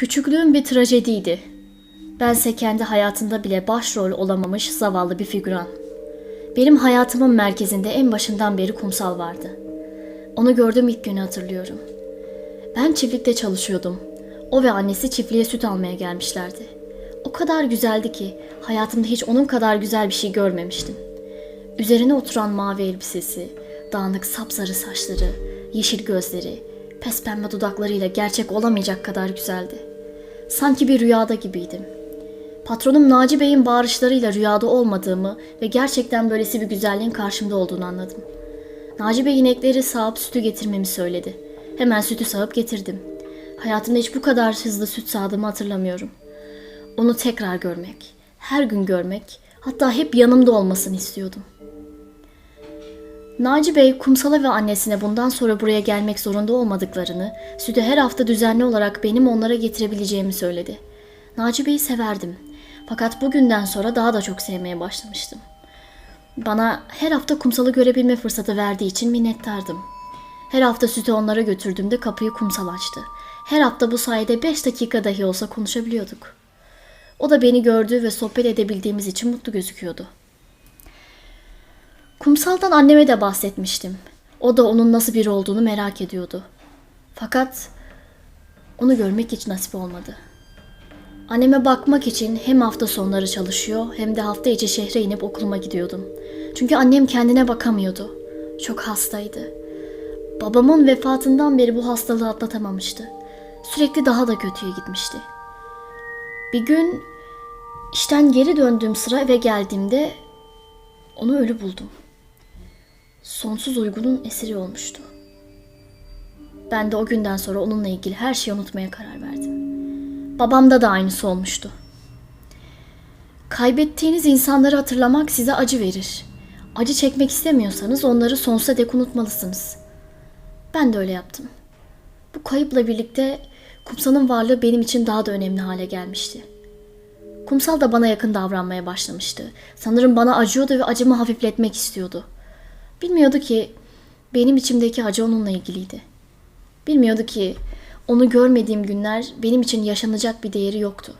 Küçüklüğüm bir trajediydi. Bense kendi hayatında bile başrol olamamış zavallı bir figüran. Benim hayatımın merkezinde en başından beri kumsal vardı. Onu gördüğüm ilk günü hatırlıyorum. Ben çiftlikte çalışıyordum. O ve annesi çiftliğe süt almaya gelmişlerdi. O kadar güzeldi ki hayatımda hiç onun kadar güzel bir şey görmemiştim. Üzerine oturan mavi elbisesi, dağınık sapsarı saçları, yeşil gözleri, pespembe dudaklarıyla gerçek olamayacak kadar güzeldi. Sanki bir rüyada gibiydim. Patronum Naci Bey'in bağırışlarıyla rüyada olmadığımı ve gerçekten böylesi bir güzelliğin karşımda olduğunu anladım. Naci Bey inekleri sağıp sütü getirmemi söyledi. Hemen sütü sağıp getirdim. Hayatımda hiç bu kadar hızlı süt sağdığımı hatırlamıyorum. Onu tekrar görmek, her gün görmek, hatta hep yanımda olmasını istiyordum. Naci Bey kumsala ve annesine bundan sonra buraya gelmek zorunda olmadıklarını, sütü her hafta düzenli olarak benim onlara getirebileceğimi söyledi. Naci Bey'i severdim. Fakat bugünden sonra daha da çok sevmeye başlamıştım. Bana her hafta kumsalı görebilme fırsatı verdiği için minnettardım. Her hafta sütü onlara götürdüğümde kapıyı kumsal açtı. Her hafta bu sayede 5 dakika dahi olsa konuşabiliyorduk. O da beni gördüğü ve sohbet edebildiğimiz için mutlu gözüküyordu. Kumsaldan anneme de bahsetmiştim. O da onun nasıl biri olduğunu merak ediyordu. Fakat onu görmek hiç nasip olmadı. Anneme bakmak için hem hafta sonları çalışıyor hem de hafta içi şehre inip okuluma gidiyordum. Çünkü annem kendine bakamıyordu. Çok hastaydı. Babamın vefatından beri bu hastalığı atlatamamıştı. Sürekli daha da kötüye gitmişti. Bir gün işten geri döndüğüm sıra eve geldiğimde onu ölü buldum. Sonsuz uygunun esiri olmuştu. Ben de o günden sonra onunla ilgili her şeyi unutmaya karar verdim. Babamda da aynısı olmuştu. Kaybettiğiniz insanları hatırlamak size acı verir. Acı çekmek istemiyorsanız onları sonsuza dek unutmalısınız. Ben de öyle yaptım. Bu kayıpla birlikte kumsalın varlığı benim için daha da önemli hale gelmişti. Kumsal da bana yakın davranmaya başlamıştı. Sanırım bana acıyordu ve acımı hafifletmek istiyordu. Bilmiyordu ki benim içimdeki acı onunla ilgiliydi. Bilmiyordu ki onu görmediğim günler benim için yaşanacak bir değeri yoktu.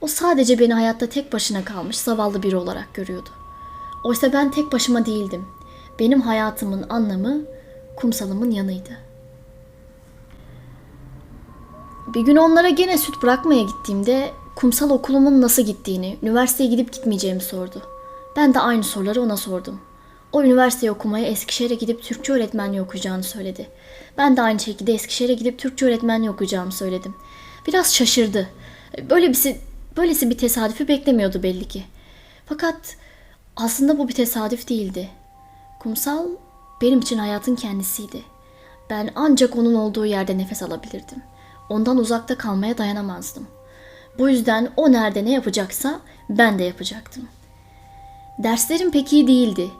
O sadece beni hayatta tek başına kalmış zavallı biri olarak görüyordu. Oysa ben tek başıma değildim. Benim hayatımın anlamı kumsalımın yanıydı. Bir gün onlara gene süt bırakmaya gittiğimde kumsal okulumun nasıl gittiğini, üniversiteye gidip gitmeyeceğimi sordu. Ben de aynı soruları ona sordum. O üniversiteyi okumaya Eskişehir'e gidip Türkçe öğretmenliği okuyacağını söyledi. Ben de aynı şekilde Eskişehir'e gidip Türkçe öğretmenliği okuyacağımı söyledim. Biraz şaşırdı. Böyle bir böylesi bir tesadüfü beklemiyordu belli ki. Fakat aslında bu bir tesadüf değildi. Kumsal benim için hayatın kendisiydi. Ben ancak onun olduğu yerde nefes alabilirdim. Ondan uzakta kalmaya dayanamazdım. Bu yüzden o nerede ne yapacaksa ben de yapacaktım. Derslerim pek iyi değildi.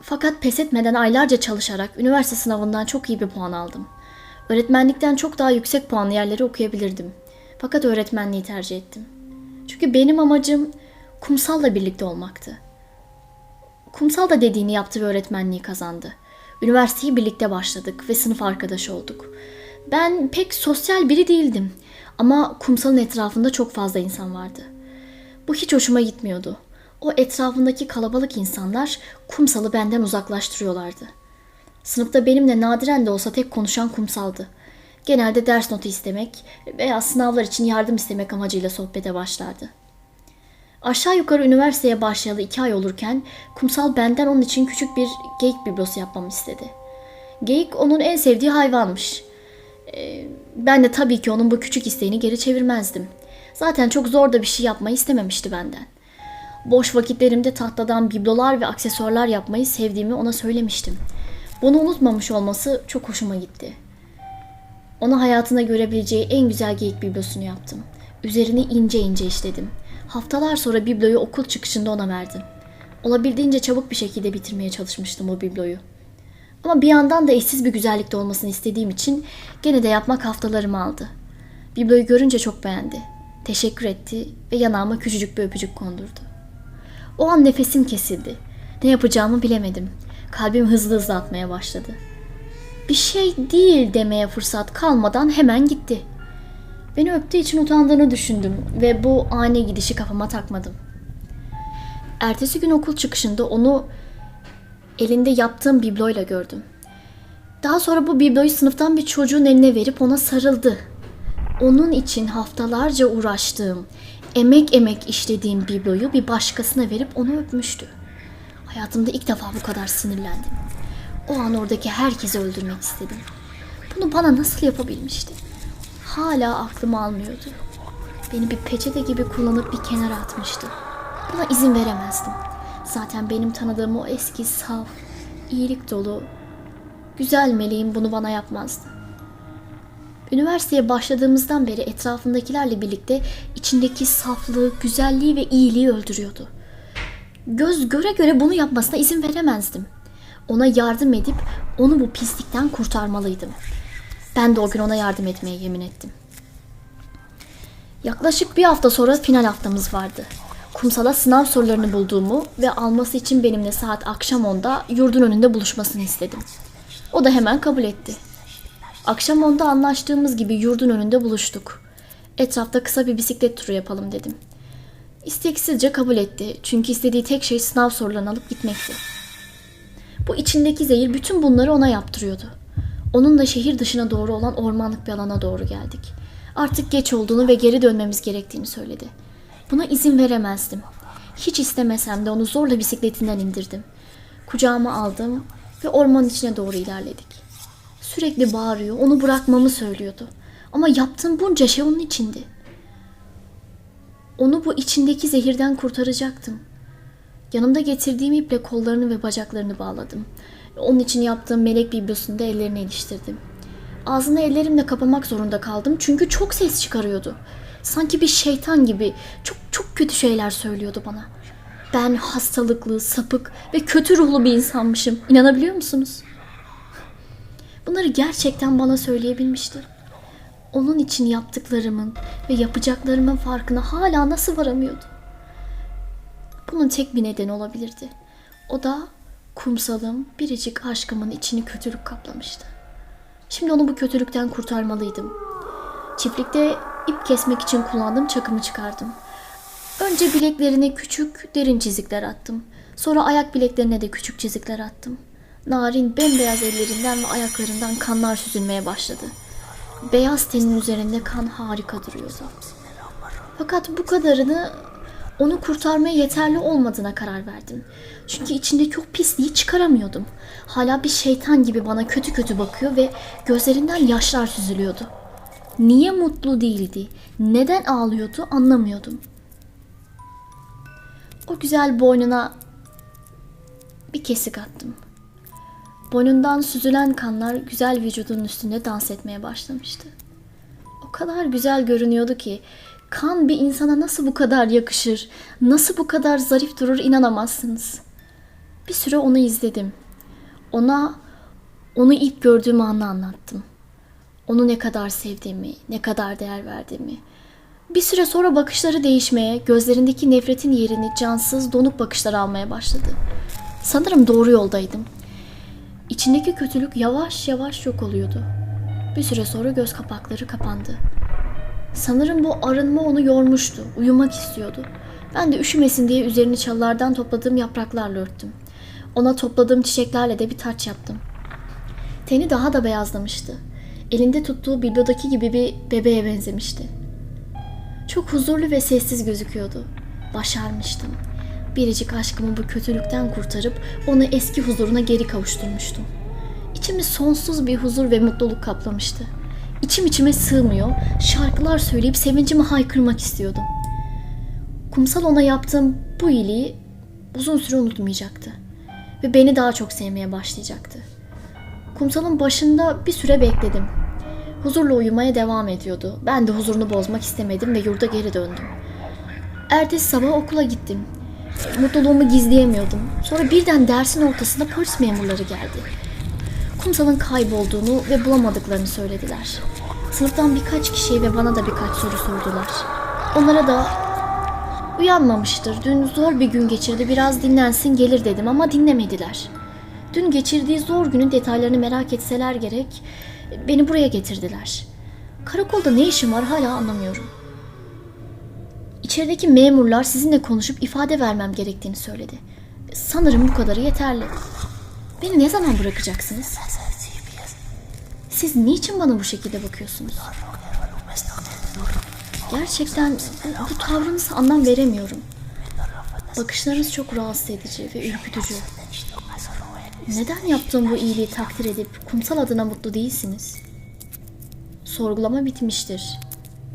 Fakat pes etmeden aylarca çalışarak üniversite sınavından çok iyi bir puan aldım. Öğretmenlikten çok daha yüksek puanlı yerleri okuyabilirdim. Fakat öğretmenliği tercih ettim. Çünkü benim amacım kumsalla birlikte olmaktı. Kumsal da dediğini yaptı ve öğretmenliği kazandı. Üniversiteyi birlikte başladık ve sınıf arkadaşı olduk. Ben pek sosyal biri değildim ama kumsalın etrafında çok fazla insan vardı. Bu hiç hoşuma gitmiyordu. O etrafındaki kalabalık insanlar kumsalı benden uzaklaştırıyorlardı. Sınıfta benimle nadiren de olsa tek konuşan kumsaldı. Genelde ders notu istemek veya sınavlar için yardım istemek amacıyla sohbete başlardı. Aşağı yukarı üniversiteye başlayalı iki ay olurken kumsal benden onun için küçük bir geyik biblosu yapmamı istedi. Geyik onun en sevdiği hayvanmış. Ee, ben de tabii ki onun bu küçük isteğini geri çevirmezdim. Zaten çok zor da bir şey yapmayı istememişti benden. Boş vakitlerimde tahtadan biblolar ve aksesuarlar yapmayı sevdiğimi ona söylemiştim. Bunu unutmamış olması çok hoşuma gitti. Ona hayatına görebileceği en güzel geyik biblosunu yaptım. Üzerini ince ince işledim. Haftalar sonra bibloyu okul çıkışında ona verdim. Olabildiğince çabuk bir şekilde bitirmeye çalışmıştım o bibloyu. Ama bir yandan da eşsiz bir güzellikte olmasını istediğim için gene de yapmak haftalarımı aldı. Bibloyu görünce çok beğendi. Teşekkür etti ve yanağıma küçücük bir öpücük kondurdu. O an nefesim kesildi. Ne yapacağımı bilemedim. Kalbim hızlı hızlı atmaya başladı. Bir şey değil demeye fırsat kalmadan hemen gitti. Beni öptüğü için utandığını düşündüm ve bu ani gidişi kafama takmadım. Ertesi gün okul çıkışında onu elinde yaptığım bibloyla gördüm. Daha sonra bu bibloyu sınıftan bir çocuğun eline verip ona sarıldı. Onun için haftalarca uğraştığım, emek emek işlediğim bibloyu bir başkasına verip onu öpmüştü. Hayatımda ilk defa bu kadar sinirlendim. O an oradaki herkesi öldürmek istedim. Bunu bana nasıl yapabilmişti? Hala aklım almıyordu. Beni bir peçete gibi kullanıp bir kenara atmıştı. Buna izin veremezdim. Zaten benim tanıdığım o eski saf, iyilik dolu, güzel meleğim bunu bana yapmazdı. Üniversiteye başladığımızdan beri etrafındakilerle birlikte içindeki saflığı, güzelliği ve iyiliği öldürüyordu. Göz göre göre bunu yapmasına izin veremezdim. Ona yardım edip onu bu pislikten kurtarmalıydım. Ben de o gün ona yardım etmeye yemin ettim. Yaklaşık bir hafta sonra final haftamız vardı. Kumsala sınav sorularını bulduğumu ve alması için benimle saat akşam 10'da yurdun önünde buluşmasını istedim. O da hemen kabul etti. Akşam 10'da anlaştığımız gibi yurdun önünde buluştuk. Etrafta kısa bir bisiklet turu yapalım dedim. İsteksizce kabul etti çünkü istediği tek şey sınav sorularını alıp gitmekti. Bu içindeki zehir bütün bunları ona yaptırıyordu. Onunla şehir dışına doğru olan ormanlık bir alana doğru geldik. Artık geç olduğunu ve geri dönmemiz gerektiğini söyledi. Buna izin veremezdim. Hiç istemesem de onu zorla bisikletinden indirdim. Kucağıma aldım ve ormanın içine doğru ilerledik. Sürekli bağırıyor, onu bırakmamı söylüyordu. Ama yaptığım bunca şey onun içindi. Onu bu içindeki zehirden kurtaracaktım. Yanımda getirdiğim iple kollarını ve bacaklarını bağladım. Onun için yaptığım melek biblosunda ellerini iliştirdim. Ağzını ellerimle kapamak zorunda kaldım çünkü çok ses çıkarıyordu. Sanki bir şeytan gibi çok çok kötü şeyler söylüyordu bana. Ben hastalıklı, sapık ve kötü ruhlu bir insanmışım. İnanabiliyor musunuz? Bunları gerçekten bana söyleyebilmişti. Onun için yaptıklarımın ve yapacaklarımın farkına hala nasıl varamıyordu? Bunun tek bir nedeni olabilirdi. O da kumsalım, biricik aşkımın içini kötülük kaplamıştı. Şimdi onu bu kötülükten kurtarmalıydım. Çiftlikte ip kesmek için kullandığım çakımı çıkardım. Önce bileklerine küçük, derin çizikler attım. Sonra ayak bileklerine de küçük çizikler attım. Narin bembeyaz ellerinden ve ayaklarından kanlar süzülmeye başladı. Beyaz tenin üzerinde kan harika duruyordu. Fakat bu kadarını onu kurtarmaya yeterli olmadığına karar verdim. Çünkü içindeki o pisliği çıkaramıyordum. Hala bir şeytan gibi bana kötü kötü bakıyor ve gözlerinden yaşlar süzülüyordu. Niye mutlu değildi? Neden ağlıyordu anlamıyordum. O güzel boynuna bir kesik attım. Boynundan süzülen kanlar güzel vücudunun üstünde dans etmeye başlamıştı. O kadar güzel görünüyordu ki kan bir insana nasıl bu kadar yakışır, nasıl bu kadar zarif durur inanamazsınız. Bir süre onu izledim. Ona onu ilk gördüğüm anı anlattım. Onu ne kadar sevdiğimi, ne kadar değer verdiğimi. Bir süre sonra bakışları değişmeye, gözlerindeki nefretin yerini cansız, donuk bakışlar almaya başladı. Sanırım doğru yoldaydım. İçindeki kötülük yavaş yavaş yok oluyordu. Bir süre sonra göz kapakları kapandı. Sanırım bu arınma onu yormuştu. Uyumak istiyordu. Ben de üşümesin diye üzerini çalılardan topladığım yapraklarla örttüm. Ona topladığım çiçeklerle de bir taç yaptım. Teni daha da beyazlamıştı. Elinde tuttuğu biblodaki gibi bir bebeğe benzemişti. Çok huzurlu ve sessiz gözüküyordu. Başarmıştım. Biricik aşkımı bu kötülükten kurtarıp onu eski huzuruna geri kavuşturmuştum. İçimi sonsuz bir huzur ve mutluluk kaplamıştı. İçim içime sığmıyor, şarkılar söyleyip sevincimi haykırmak istiyordum. Kumsal ona yaptığım bu iyiliği uzun süre unutmayacaktı. Ve beni daha çok sevmeye başlayacaktı. Kumsalın başında bir süre bekledim. Huzurla uyumaya devam ediyordu. Ben de huzurunu bozmak istemedim ve yurda geri döndüm. Ertesi sabah okula gittim. Mutluluğumu gizleyemiyordum. Sonra birden dersin ortasında polis memurları geldi. Kumsal'ın kaybolduğunu ve bulamadıklarını söylediler. Sınıftan birkaç kişiye ve bana da birkaç soru sordular. Onlara da uyanmamıştır, dün zor bir gün geçirdi, biraz dinlensin gelir dedim ama dinlemediler. Dün geçirdiği zor günün detaylarını merak etseler gerek beni buraya getirdiler. Karakolda ne işin var hala anlamıyorum. İçerideki memurlar sizinle konuşup ifade vermem gerektiğini söyledi. Sanırım bu kadarı yeterli. Beni ne zaman bırakacaksınız? Siz niçin bana bu şekilde bakıyorsunuz? Gerçekten bu, bu tavrınıza anlam veremiyorum. Bakışlarınız çok rahatsız edici ve ürkütücü. Neden yaptığım bu iyiliği takdir edip kumsal adına mutlu değilsiniz? Sorgulama bitmiştir.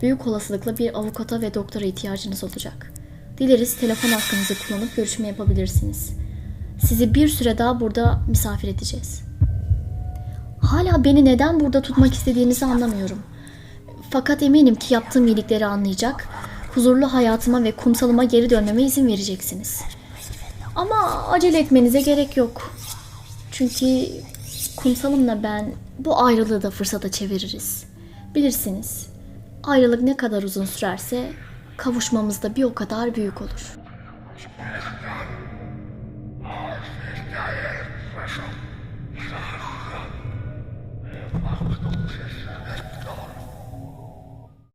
Büyük olasılıkla bir avukata ve doktora ihtiyacınız olacak. Dileriz telefon hakkınızı kullanıp görüşme yapabilirsiniz. Sizi bir süre daha burada misafir edeceğiz. Hala beni neden burada tutmak istediğinizi anlamıyorum. Fakat eminim ki yaptığım iyilikleri anlayacak, huzurlu hayatıma ve kumsalıma geri dönmeme izin vereceksiniz. Ama acele etmenize gerek yok. Çünkü kumsalımla ben bu ayrılığı da fırsata çeviririz. Bilirsiniz, ayrılık ne kadar uzun sürerse kavuşmamız da bir o kadar büyük olur.